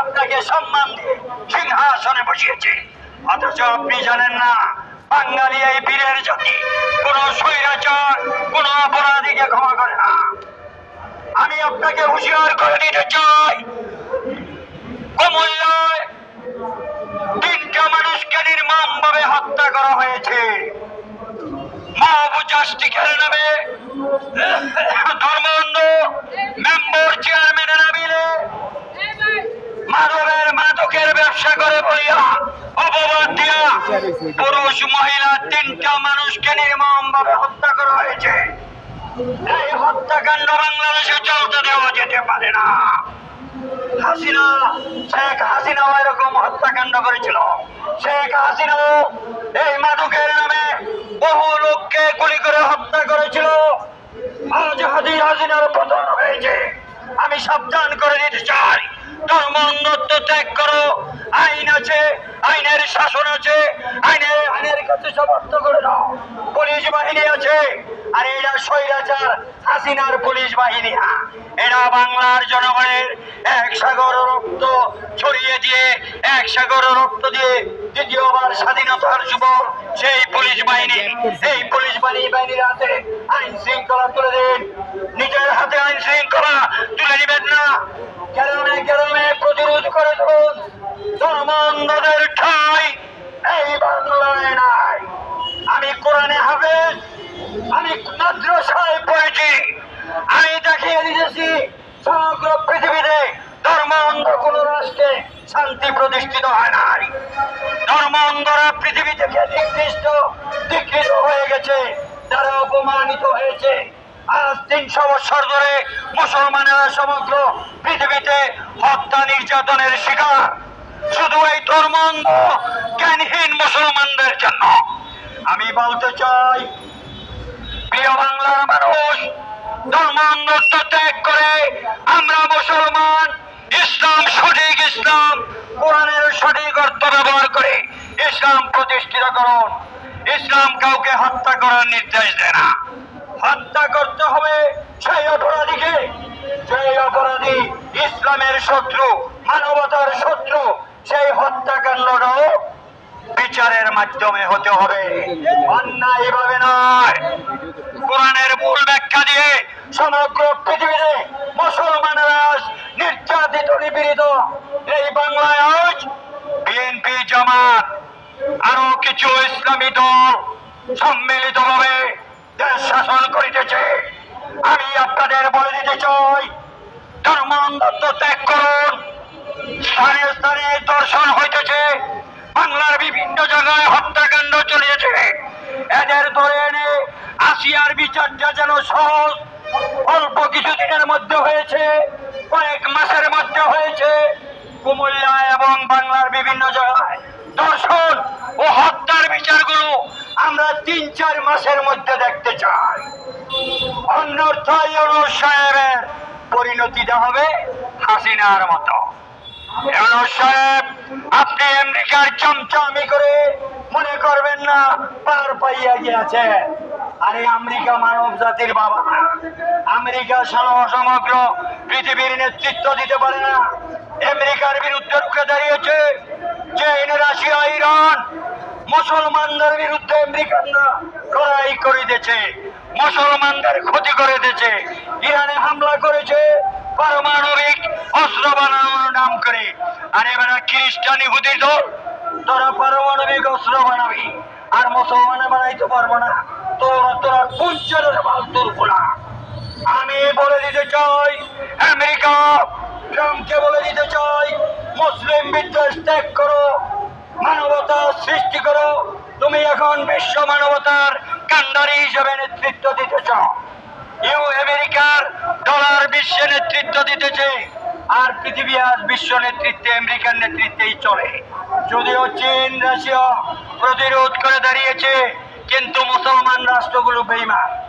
আপনাকে সম্মান দিয়ে সিংহাসনে বসিয়েছে। অথচ আপনি জানেন না, বাঙালি এই বীরের জাতি। কোন স্বৈরাচার, কোন অপরাধীকে ক্ষমা করে না। আমি আপনাকে হুঁশিয়ার করে দিতে চাই। কুমিল্লায় তিনটা মানুষকে নির্মমভাবে হত্যা করা হয়েছে। মাহবুব জাস্টিকের নামে ধর্মান্ধ মেম্বার চেয়ারম্যানের নামিলে মাদকের মাদকের ব্যবসা করে বলিয়া অপবাদ দিয়া পুরুষ মহিলা তিনটা মানুষকে নির্মম ভাবে হত্যা করা হয়েছে। এই হত্যাকাণ্ড বাংলাদেশে চলতে দেওয়া যেতে পারে না। আমি সাবধান করে দিতে চাই। ধর্ম অন্ধত্ব ত্যাগ আছে আইনের শাসন আছে আইনের আইনের কাছে সমর্থ করে দাও পুলিশ বাহিনী আছে, আর এরা স্বৈরাচার, হাসিনার পুলিশ বাহিনী। এরা বাংলার জনগণের এক সাগর রক্ত ছড়িয়ে দিয়ে, এক সাগর রক্ত দিয়ে দ্বিতীয়বার স্বাধীনতার যুবক সেই পুলিশ বাহিনী এই পুলিশ বাহিনী বাহিনীর হাতে আইন শৃঙ্খলা তুলে দিন। নিজের হাতে আইন শৃঙ্খলা তুলে দিবেন না। গ্রামে গ্রামে প্রতিরোধ করে তুলুন মাদ্রাসায় পড়েছি আমি দেখিয়ে দিতেছি সমগ্র পৃথিবীতে ধর্ম অন্ধ কোন রাষ্ট্রে শান্তি প্রতিষ্ঠিত হয় নাই। ধর্ম অন্ধরা পৃথিবী থেকে নিকৃষ্ট দীক্ষিত হয়ে গেছে। তারা অপমানিত হয়েছে। আজ তিনশো বছর ধরে মুসলমানেরা সমগ্র পৃথিবীতে হত্যা নির্যাতনের শিকার। শুধু এই ধর্ম অন্ধ জ্ঞানহীন মুসলমানদের জন্য। আমি বলতে চাই প্রিয় বাংলার মানুষ ধর্ম অন্ধত্ব ত্যাগ করে আমরা মুসলমান, ইসলাম সঠিক ইসলাম, কোরআনের সঠিক অর্থ ব্যবহার করে ইসলাম প্রতিষ্ঠিত করুন। ইসলাম কাউকে হত্যা করার নির্দেশ দেয় না। হত্যা করতে হবে সেই অপরাধীকে। সেই অপরাধী ইসলামের শত্রু, মানবতার শত্রু। সেই হত্যাকাণ্ডটাও বিচারের মাধ্যমে হতে হবে। অন্যায় এভাবে নয় কোরআনের মূল ব্যাখ্যা দিয়ে সমগ্র জামাত আরও কিছু ইসলামী দল সম্মিলিত ভাবে দেশ শাসন করিতেছে। আমি আপনাদের বলে দিতে চাই ধর্ম অন্ধত্ব ত্যাগ করুন। স্থানে স্থানে দর্শন হইতেছে। বাংলার বিভিন্ন জায়গায় হত্যাকাণ্ড চলিয়েছে এদের ধরে এনে আসিয়ার বিচারটা যেন সহজ অল্প কিছুদিনের মধ্যে হয়েছে, কয়েক মাসের মধ্যে হয়েছে। কুমিল্লা এবং বাংলার বিভিন্ন জায়গায় ও হত্যার বিচারগুলো আমরা তিন চার মাসের মধ্যে দেখতে চাই। সাহেবের হবে হাসিনার মতো। সাহেব, আপনি আমেরিকার চমচমি করে মনে করবেন না, পার পাইয়া গিয়েছে আরে আমেরিকা মানব জাতির বাবা। আমেরিকা সম- সমগ্র পৃথিবীর নেতৃত্ব দিতে পারে না। আমেরিকার বিরুদ্ধে রুখে দাঁড়িয়েছে চীন, রাশিয়া, ইরান। মুসলমানদের বিরুদ্ধে আমেরিকানরা লড়াই করিতেছে মুসলমানদের ক্ষতি করে দিয়েছে। ইরানে হামলা করেছে। পারমাণবিক অস্ত্র বানানোর নাম করে। আর এবারে খ্রিস্টান ইহুদি দল তোরা পারমাণবিক অস্ত্র বানাবি, আর মুসলমানে বানাইতে পারব না। তোরা তোরা কুঞ্চরের তুলবো না আমি বলে দিতে চাই, আমেরিকা, ট্রাম্পকে বলে দিতে চাই, মুসলিম বিদ্বেষ ত্যাগ করো, মানবতা সৃষ্টি করো। তুমি এখন বিশ্ব মানবতার কান্ডারি হিসেবে নেতৃত্ব দিতে চাও। ইউ আমেরিকার ডলার বিশ্বে নেতৃত্ব দিতেছে, আর পৃথিবী আজ বিশ্ব নেতৃত্বে, আমেরিকার নেতৃত্বেই চলে। যদিও চীন রাশিয়া প্রতিরোধ করে দাঁড়িয়েছে কিন্তু মুসলমান রাষ্ট্রগুলো বেইমান